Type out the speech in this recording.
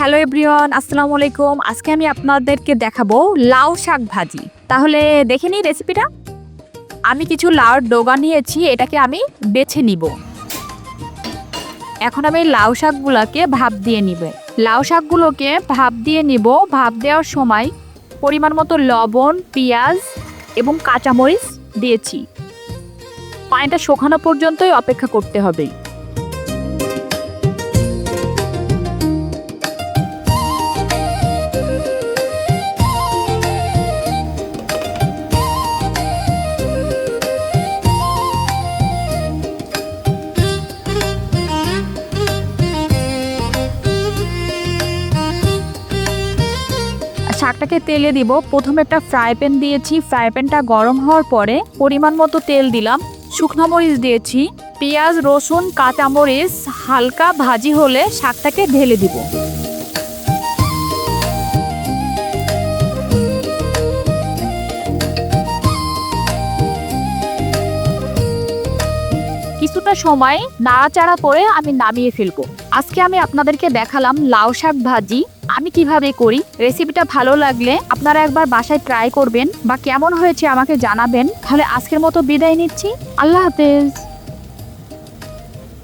Hello everyone, আসসালামু আলাইকুম। আজকে আমি আপনাদেরকে দেখাবো লাউ শাক ভাজি। তাহলে দেখে নিই রেসিপিটা। আমি কিছু লাউর ডোগা নিয়েছি, এটাকে আমি বেছে নিব। এখন আমি লাউ শাকগুলোকে ভাপ দিয়ে নিব। লাউ শাকগুলোকে ভাপ দিয়ে নিব। ভাপ দেওয়ার সময় পরিমাণ মতো লবণ, পেঁয়াজ এবং কাঁচামরিচ দিয়েছি। পানিটা শুকানো পর্যন্তই অপেক্ষা করতে হবে। শাকটাকে তেলে দিব। প্রথমে একটা ফ্রাই প্যান দিয়েছি। ফ্রাই প্যানটা গরম হওয়ার পরে পরিমাণ মতো তেল দিলাম। শুকনো মরিচ দিয়েছি। পেঁয়াজ, রসুন, কাঁচামরিচ হালকা ভাজি হলে শাকটাকে ঢেলে দিব। কিছুটা সময় নাড়াচাড়া করে আমি নামিয়ে ফেলব। আজকে আমি আপনাদেরকে দেখালাম লাউ শাক ভাজি। আমি কীভাবে করি? রেসিপিটা ভালো লাগলে আপনারা একবার বাসায় ট্রাই করবেন বা কেমন হয়েছে আমাকে জানাবেন। তাহলে আজকের মতো বিদায় নিচ্ছি। আল্লাহ হাফেজ।